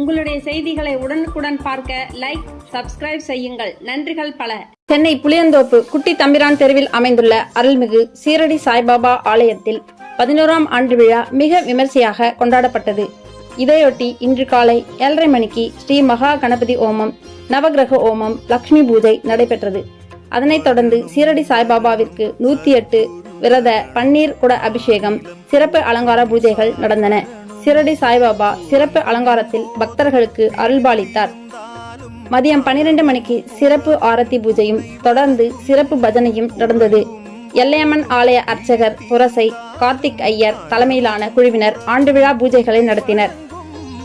உங்களுடைய செய்திகளை உடனுக்குடன் பார்க்க லைக் சப்ஸ்கிரைப் செய்யுங்கள். நன்றிகள் பல. சென்னை புளியந்தோப்பு குட்டி தம்பிரான் தெருவில் அமைந்துள்ள அருள்மிகு சீரடி சாய்பாபா ஆலயத்தில் பதினோராம் ஆண்டு விழா மிக விமர்சையாக கொண்டாடப்பட்டது. இதையொட்டி இன்று காலை ஏழரை மணிக்கு ஸ்ரீ மகா கணபதி ஓமம் நவகிரக ஓமம் லக்ஷ்மி பூஜை நடைபெற்றது. அதனைத் தொடர்ந்து சீரடி சாய்பாபாவிற்கு நூத்தி எட்டு விரத பன்னீர் குட அபிஷேகம் சிறப்பு அலங்கார பூஜைகள் நடந்தன. சிரடி சாய்பாபா சிறப்பு அலங்காரத்தில் பக்தர்களுக்கு அருள்பாலித்தார். மதியம் பனிரெண்டு மணிக்கு சிறப்பு ஆரத்தி பூஜையும் தொடர்ந்து சிறப்பு பஜனையும் நடந்தது. எல்லையம்மன் ஆலய அர்ச்சகர் புரசை கார்த்திக் ஐயர் தலைமையிலான குழுவினர் ஆண்டு விழா பூஜைகளை நடத்தினர்.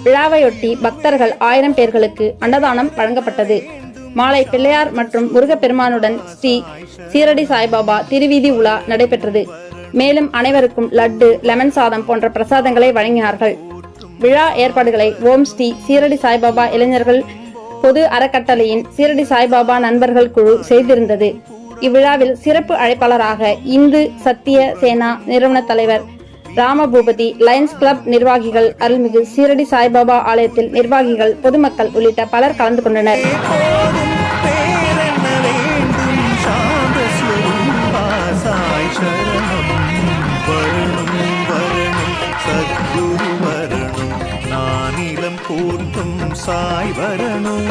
விழாவையொட்டி பக்தர்கள் ஆயிரம் பேர்களுக்கு அன்னதானம் வழங்கப்பட்டது. மாலை பிள்ளையார் மற்றும் முருகப்பெருமானுடன் ஸ்ரீ சீரடி சாய்பாபா திருவீதி உலா நடைபெற்றது. மேலும் அனைவருக்கும் லட்டு லெமன் சாதம் போன்ற பிரசாதங்களை வழங்கினார்கள். விழா ஏற்பாடுகளை ஓம் ஸ்ரீ சீரடி சாய்பாபா இளைஞர்கள் பொது அறக்கட்டளையின் சீரடி சாய்பாபா நண்பர்கள் குழு செய்திருந்தது. இவ்விழாவில் சிறப்பு அழைப்பாளராக இந்து சத்திய சேனா நிறுவன தலைவர் ராமபூபதி லயன்ஸ் கிளப் நிர்வாகிகள் அருள்மிகு சீரடி சாய்பாபா ஆலயத்தில் நிர்வாகிகள் பொதுமக்கள் உள்ளிட்ட பலர் கலந்து கொண்டனர். நானிலம் போற்றும் சாய் வரணும்.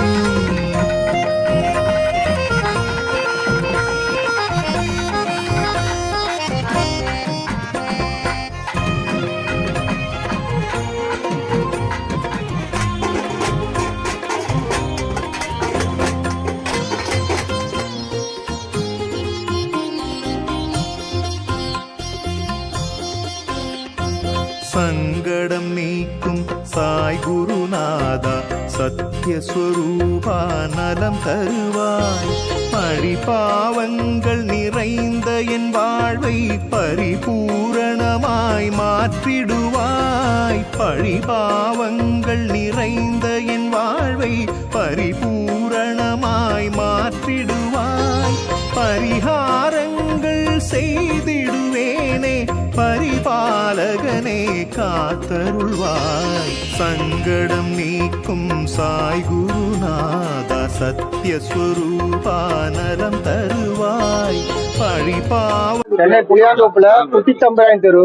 சங்கடம் நீக்கும் சாய் குருநாதா சத்யஸ்வரூபா நலம் தருவாய். பழிபாவங்கள் நிறைந்த என் வாழ்வை பரிபூரணமாய் மாற்றிடுவாய். பழிபாவங்கள் நிறைந்த என் வாழ்வை பரிபூரணமாய் மாற்றிடுவாய். பரிகாரங்கள் செய்திடுவேனே பரிபா பாலகனே காத்தருள்வாய். சங்கடம் நீக்கும் சாய் குருநாத சத்யஸ்வரூபா நலம் தருவாய். பழிபாவ சென்னை புளியாந்தோப்புல குட்டித்தம்பராயன் தெரு.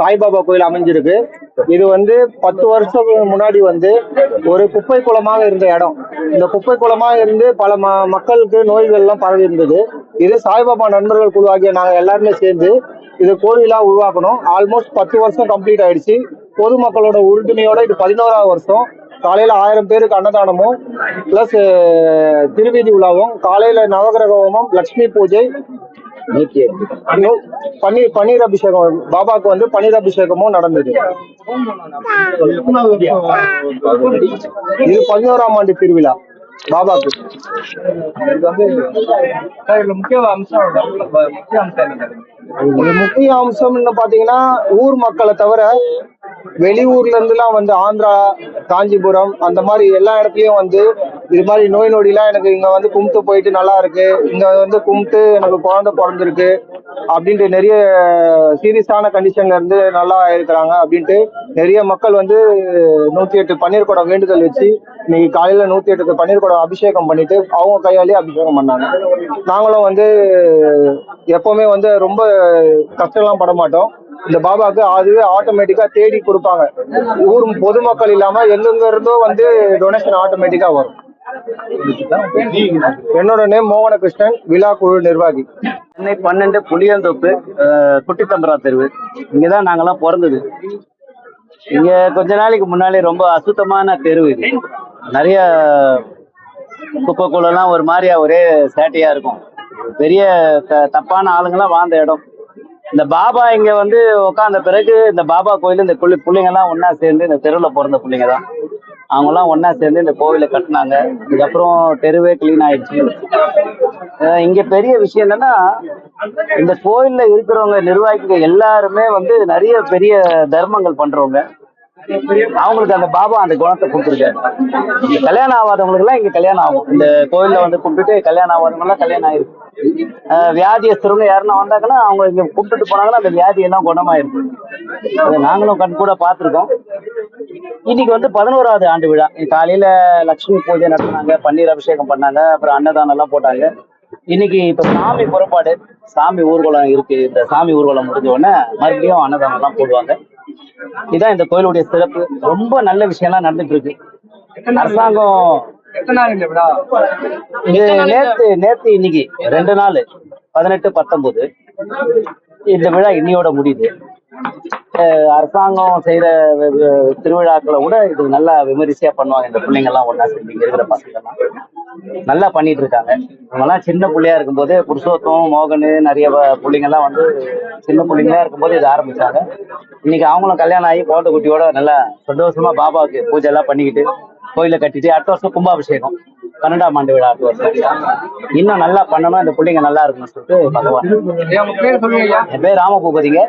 சாய்பாபா கோயில் அமைஞ்சிருக்கு. இது வந்து பத்து வருஷம் முன்னாடி வந்து ஒரு குப்பை குளமாக இருந்த இடம். இந்த குப்பை குளமாக இருந்து பல ம மக்களுக்கு நோய்கள் எல்லாம் பரவி இருந்தது. இது சாய்பாபா நண்பர்கள் உருவாகிய நாங்கள் எல்லாருமே சேர்ந்து இது கோயிலா உருவாக்கணும். ஆல்மோஸ்ட் பத்து வருஷம் கம்ப்ளீட் ஆயிடுச்சு. பொதுமக்களோட உறுதுணையோட இது பதினோராவது வருஷம். காலையில ஆயிரம் பேருக்கு அன்னதானமும் பிளஸ் திருவீதி உலாவும் காலையில நவகிரக ஹோமம் லட்சுமி பூஜை பன்னீர் பன்னீர் அபிஷேகம் பாபாக்கு வந்து பன்னீர் அபிஷேகமும் நடந்தது இது பதினோராம் ஆண்டு திருவிழா. பாபாக்கு முக்கிய அம்சம் முக்கிய அம்சம் என்ன? இது முக்கிய அம்சம்னு பாத்தீங்கன்னா ஊர் மக்களை தவிர வெளியூர்ல இருந்துலாம் வந்து ஆந்திரா காஞ்சிபுரம் அந்த மாதிரி எல்லா இடத்துலயும் வந்து இது மாதிரி நோய் நொடிலாம் எனக்கு இங்க வந்து கும்பிட்டு போயிட்டு நல்லா இருக்கு. இங்க வந்து கும்பிட்டு எனக்கு குழந்தை பிறந்திருக்கு அப்படின்ட்டு நிறைய சீரியஸான கண்டிஷன்ல இருந்து நல்லா இருக்கிறாங்க அப்படின்ட்டு நிறைய மக்கள் வந்து நூத்தி எட்டு பன்னீர் குடம் வேண்டுதல் வச்சு இன்னைக்கு காலையில நூத்தி எட்டு பன்னீர் குடம் அபிஷேகம் பண்ணிட்டு அவங்க கையாலேயே அபிஷேகம் பண்ணாங்க. நாங்களும் வந்து எப்பவுமே வந்து ரொம்ப கஷ்டம்லாம் பட மாட்டோம். இந்த பாபாக்கு அதுவே ஆட்டோமேட்டிக்கா தேடி கொடுப்பாங்க. ஊர் பொதுமக்கள் இல்லாம எங்கெங்க இருந்தோ வந்து டொனேஷன் ஆட்டோமேட்டிக்கா வரும். என்னோட நேம் மோகன கிருஷ்ணன் விழா குழு நிர்வாகி. சென்னை பன்னெண்டு புளியந்தோப்பு குட்டித்தம்பரா தெருவு. இங்கதான் நாங்கெல்லாம் பிறந்தது. இங்க கொஞ்ச நாளைக்கு முன்னாலே ரொம்ப அசுத்தமான தெருவு இது. நிறைய குப்பை குளம்லாம் ஒரு மாதிரியா ஒரே சேட்டையா இருக்கும். பெரிய த- தப்பான ஆளுங்கெல்லாம் வாழ்ந்த இடம். இந்த பாபா இங்க வந்து உட்காந்த பிறகு இந்த பாபா கோயில் இந்த புள்ளி பிள்ளைங்க எல்லாம் ஒன்னா சேர்ந்து இந்த தெருவில் பிறந்த பிள்ளைங்க தான் அவங்க எல்லாம் ஒன்னா சேர்ந்து இந்த கோவிலை கட்டினாங்க. இதுக்கப்புறம் தெருவே கிளீன் ஆயிடுச்சு. இங்க பெரிய விஷயம் என்னன்னா இந்த கோயில்ல இருக்கிறவங்க நிர்வாகிகள் எல்லாருமே வந்து நிறைய பெரிய தர்மங்கள் பண்றவங்க. அவங்களுக்கு அந்த பாபா அந்த குணத்தை கொடுத்துருக்காரு. இந்த கல்யாணம் ஆகாதவங்களுக்கு எல்லாம் இங்க கல்யாணம் ஆகும். இந்த கோயில்ல வந்து கும்பிட்டு கல்யாணம் ஆகாதவங்க எல்லாம் கல்யாணம் ஆயிருக்கு. வியாதியஸ்தருங்க யாருன்னா வந்தாங்கன்னா அவங்க இங்க கும்பிட்டுட்டு போனாங்கன்னா அந்த வியாதி எல்லாம் குணமாயிருக்கு. அதை நாங்களும் கண் கூட பார்த்துருக்கோம். இன்னைக்கு வந்து பதினோராவது ஆண்டு விழா. காலையில லட்சுமி பூஜை நடத்தினாங்க பன்னீர் அபிஷேகம் பண்ணாங்க அப்புறம் அன்னதானம் எல்லாம் போட்டாங்க. இன்னைக்கு இப்ப சாமி புறப்பாடு சாமி ஊர்வலம் இருக்கு. இந்த சாமி ஊர்வலம் முடிஞ்ச உடனே மறுபடியும் அன்னதானம் எல்லாம் போடுவாங்க. இதான் இந்த கோயிலுடைய சிறப்பு. ரொம்ப நல்ல விஷயம்லாம் நடந்துட்டு இருக்கு அரசாங்கம் இது நேத்து நேத்து இன்னைக்கு ரெண்டு நாள். பதினெட்டு பத்தொன்பது. இந்த விழா இன்னையோட முடியுது. அரசாங்கம் செய்யற திருவிழாக்களை விட இது நல்லா விமரிசையா பண்ணுவாங்க இந்த பிள்ளைங்க எல்லாம் ஒண்ணா சேர்ந்து இங்க இருக்கிற பசங்க எல்லாம் நல்லா பண்ணிட்டு இருக்காங்க. இவங்கெல்லாம் சின்ன பிள்ளையா இருக்கும்போது புருஷோத்தம் மோகன் நிறைய பிள்ளைங்க எல்லாம் வந்து சின்ன பிள்ளைங்களா இருக்கும்போது இது ஆரம்பிச்சாங்க. இன்னைக்கு அவங்களும் கல்யாணம் ஆகி குழந்தை குட்டியோட நல்லா சந்தோஷமா பாபாவுக்கு பூஜை எல்லாம் பண்ணிக்கிட்டு கோயிலை கட்டிட்டு அடுத்த வருஷம் கும்பாபிஷேகம். பன்னெண்டாம் ஆண்டு விழா அடுத்த வருஷம். இன்னும் நல்லா பண்ணணும் இந்த பிள்ளைங்க நல்லா இருக்கணும்னு சொல்லிட்டு பகவான். என் பேர் ராமபூபதிங்க.